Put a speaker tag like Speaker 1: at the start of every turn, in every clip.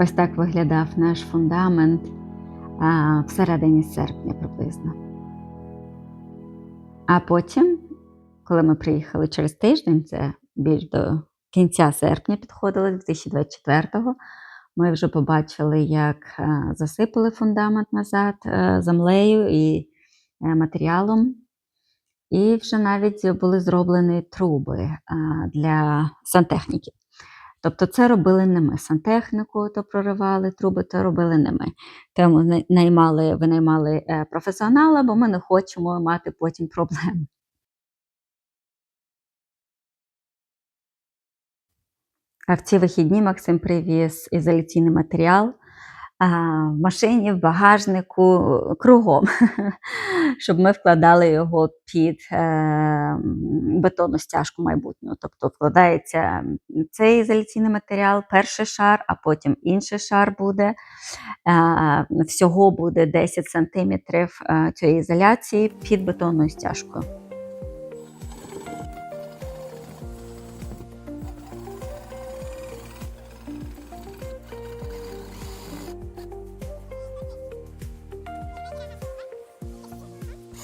Speaker 1: Ось так виглядав наш фундамент а, всередині серпня приблизно. А потім, коли ми приїхали через тиждень, це більш до кінця серпня підходили, 2024-го, ми вже побачили, як е, засипали фундамент назад е, землею і е, матеріалом. І вже навіть були зроблені труби для сантехніки. Тобто це робили не ми. Сантехніку то проривали, труби то робили не ми. Тому най- наймали, винаймали е, професіонала, бо ми не хочемо мати потім проблем. А в ці вихідні Максим привіз ізоляційний матеріал в машині, в багажнику, кругом, щоб ми вкладали його під е, бетонну стяжку майбутню. Тобто вкладається цей ізоляційний матеріал, перший шар, а потім інший шар буде. Е, всього буде 10 сантиметрів е, цієї ізоляції під бетонною стяжкою.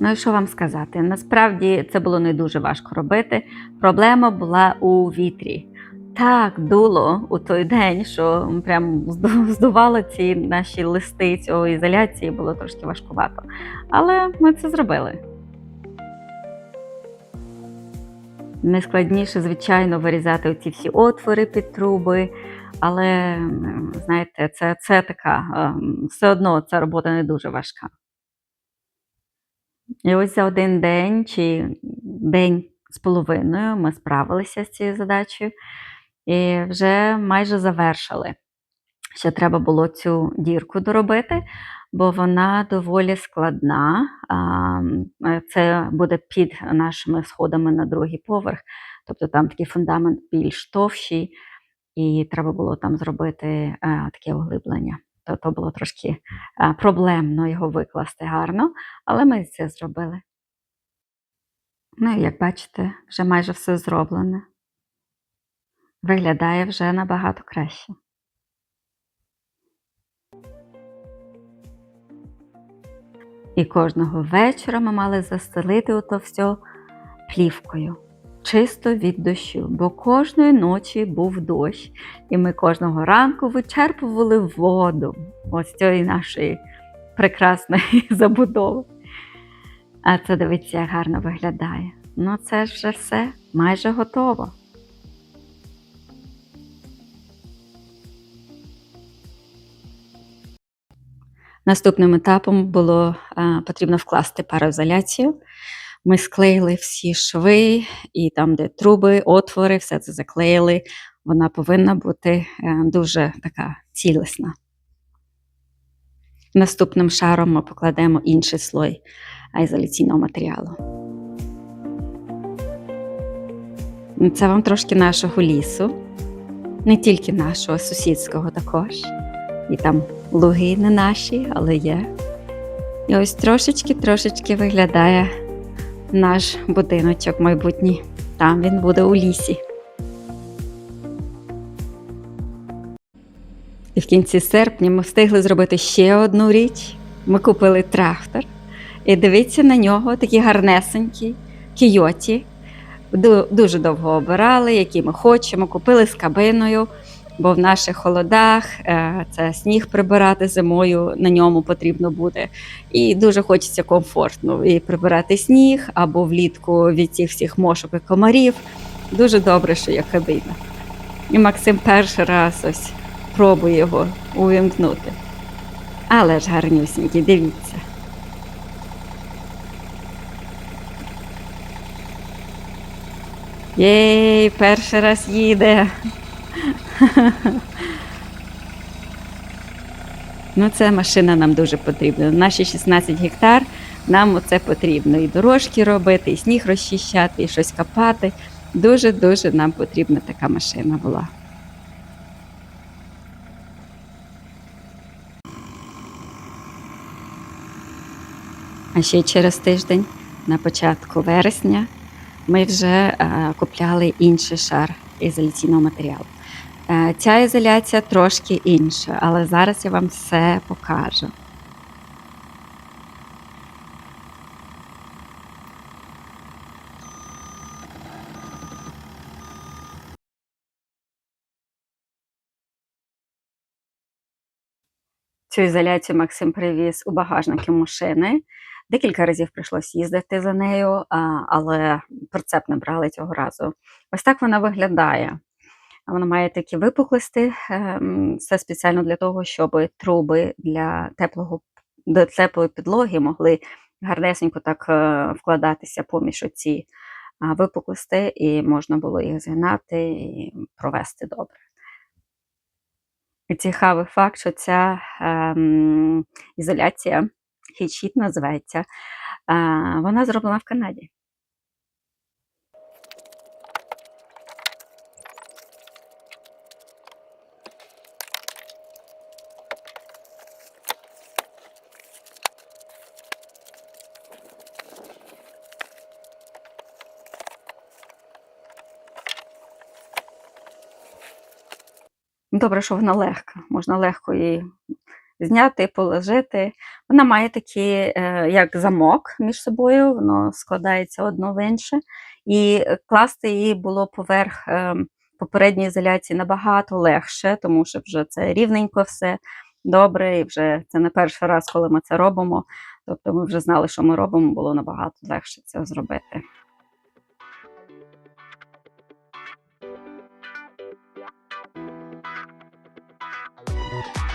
Speaker 1: Ну і що вам сказати? Насправді це було не дуже важко робити. Проблема була у вітрі. Так дуло у той день, що прям здувало ці наші листи цього ізоляції, було трошки важкувато. Але ми це зробили. Найскладніше, звичайно, вирізати оці всі отвори під труби. Але знаєте, це, це така ем, все одно ця робота не дуже важка. І ось за один день чи день з половиною ми справилися з цією задачею і вже майже завершили. Ще треба було цю дірку доробити, бо вона доволі складна. Це буде під нашими сходами на другий поверх. Тобто там такий фундамент більш товщий, і треба було там зробити е, таке оглиблення. То, то було трошки е, проблемно його викласти гарно, але ми це зробили. Ну і як бачите, вже майже все зроблене. Виглядає вже набагато краще. І кожного вечора ми мали застелити ото все плівкою, чисто від дощу, бо кожної ночі був дощ, і ми кожного ранку вичерпували воду ось цієї нашої прекрасної забудови. А це дивіться, як гарно виглядає. Ну, це ж вже все майже готово. Наступним етапом було а, потрібно вкласти пароізоляцію. Ми склеїли всі шви, і там, де труби, отвори, все це заклеїли. Вона повинна бути е, дуже така цілісна. Наступним шаром ми покладемо інший слой ізоляційного матеріалу. Це вам трошки нашого лісу, не тільки нашого, сусідського також. І там луги не наші, але є. І ось трошечки-трошечки виглядає наш будиночок майбутній. Там він буде у лісі. І в кінці серпня ми встигли зробити ще одну річ. Ми купили трактор. І дивіться на нього, такий гарнесенький, кійоті. Дуже довго обирали, який ми хочемо. Купили з кабиною, бо в наших холодах е, це сніг прибирати зимою, на ньому потрібно буде. І дуже хочеться комфортно і прибирати сніг або влітку від цих всіх мошок і комарів. Дуже добре, що є кабина. І Максим перший раз ось пробує його увімкнути. Але ж гарнюсінький, дивіться. Єй, перший раз їде. Ну, це машина нам дуже потрібна. Наші 16 гектар нам оце потрібно. І дорожки робити, і сніг розчищати, і щось копати. Дуже-дуже нам потрібна така машина була. А ще через тиждень, на початку вересня, ми вже е, купляли інший шар ізоляційного матеріалу. Е, ця ізоляція трошки інша, але зараз я вам все покажу. Цю ізоляцію Максим привіз у багажники машини. Декілька разів прийшлось їздити за нею, але прицеп не брали цього разу. Ось так вона виглядає. Вона має такі випуклості. ем, Це спеціально для того, щоб труби для теплого до теплої підлоги могли гарнесенько так е, вкладатися поміж оці а, випуклості, і можна було їх згинати і провести добре. Цікавий факт, що ця ем, ізоляція, хіт називається, е, вона зроблена в Канаді. Добре, що вона легка, можна легко її зняти, положити. Вона має такий, е, як замок між собою, воно складається одно в інше. І класти її було поверх е, попередньої ізоляції набагато легше, тому що вже це рівненько все добре, і вже це не перший раз, коли ми це робимо. Тобто ми вже знали, що ми робимо, було набагато легше це зробити.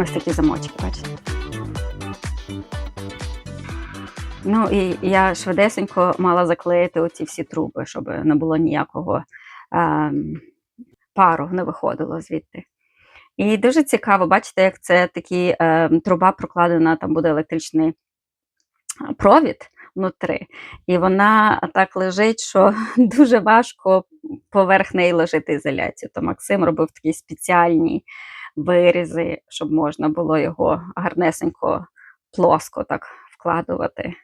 Speaker 1: Ось такі замочки, бачите. Ну і я швидесенько мала заклеїти оці всі труби, щоб не було ніякого ем, пару, не виходило звідти. І дуже цікаво, бачите, як це такі ем, труба прокладена, там буде електричний провід внутри. І вона так лежить, що дуже важко поверх неї ложити ізоляцію. То Максим робив такі спеціальні вирізи, щоб можна було його гарнесенько плоско так вкладувати.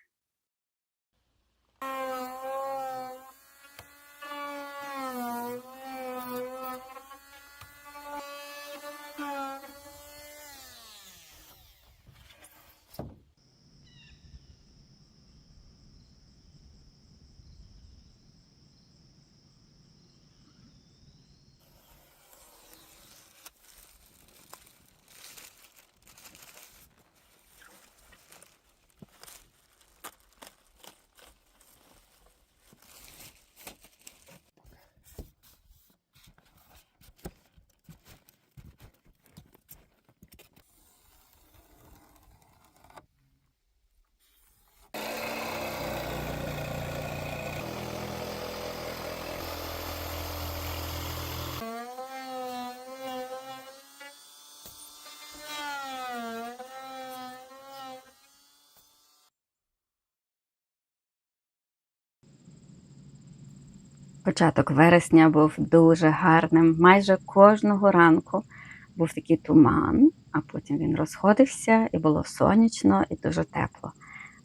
Speaker 1: Початок вересня був дуже гарним. Майже кожного ранку був такий туман, а потім він розходився і було сонячно і дуже тепло.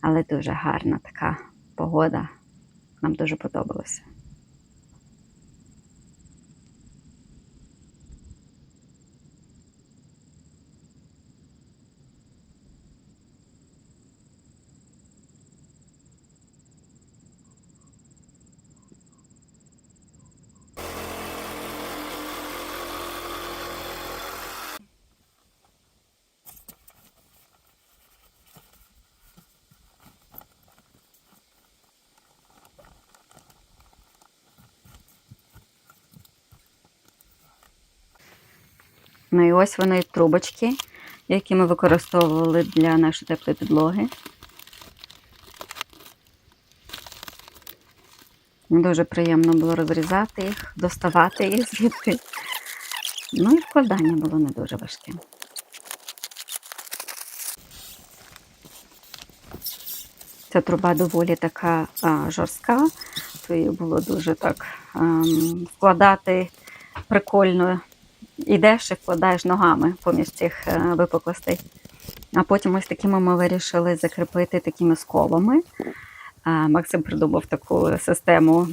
Speaker 1: Але дуже гарна така погода. Нам дуже подобалося. Ну і ось вони трубочки, які ми використовували для нашої теплої підлоги. Дуже приємно було розрізати їх, доставати їх звідти. Ну і вкладання було не дуже важке. Ця труба доволі така а, жорстка, то її було дуже так ем, вкладати прикольно. Ідеш і вкладаєш ногами поміж цих е, випуклостей. А потім ось такими ми вирішили закріпити такими скобами. Максим придумав таку систему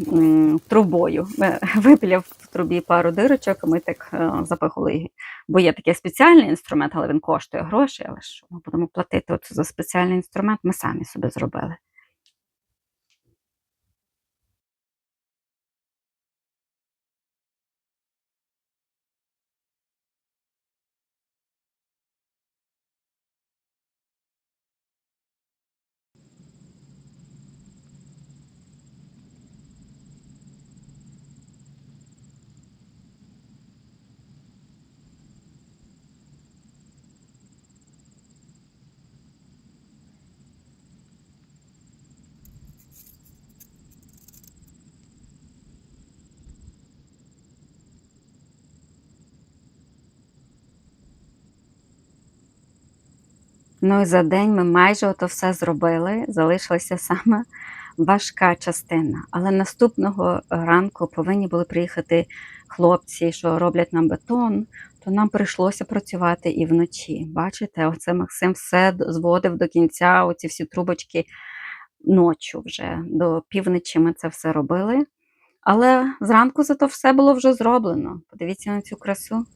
Speaker 1: трубою. Е, Випіляв в трубі пару дирочок, і ми так е, запихали її. Бо є такий спеціальний інструмент, але він коштує гроші. Але що ми будемо платити за спеціальний інструмент, ми самі собі зробили. Ну і за день ми майже ото все зробили. Залишилася саме важка частина. Але наступного ранку повинні були приїхати хлопці, що роблять нам бетон, то нам прийшлося працювати і вночі. Бачите, оце Максим все зводив до кінця, оці всі трубочки ночі вже. До півночі ми це все робили. Але зранку зато все було вже зроблено. Подивіться на цю красу.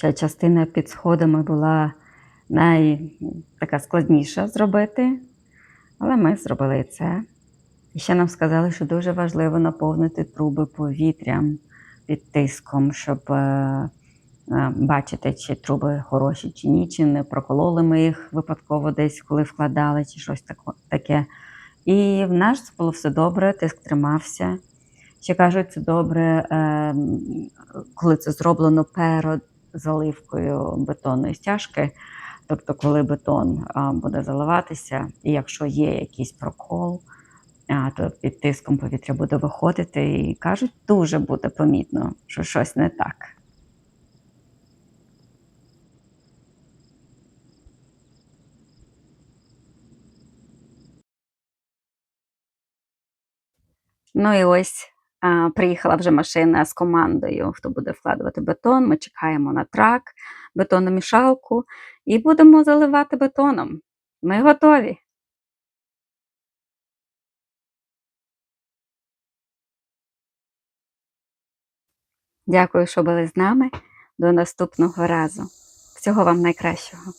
Speaker 1: Ця частина під сходами була най... така складніша зробити, але ми зробили це. І ще нам сказали, що дуже важливо наповнити труби повітрям під тиском, щоб е, е, бачити, чи труби хороші, чи ні, чи не прокололи ми їх випадково десь, коли вкладали, чи щось таке. І в нас було все добре, тиск тримався. Ще кажуть, це добре, е, коли це зроблено перед заливкою бетонної стяжки. Тобто, коли бетон буде заливатися, і якщо є якийсь прокол, то під тиском повітря буде виходити, і кажуть, дуже буде помітно, що щось не так. Ну і ось приїхала вже машина з командою, хто буде вкладувати бетон. Ми чекаємо на трак, бетономішалку і будемо заливати бетоном. Ми готові. Дякую, що були з нами. До наступного разу. Всього вам найкращого.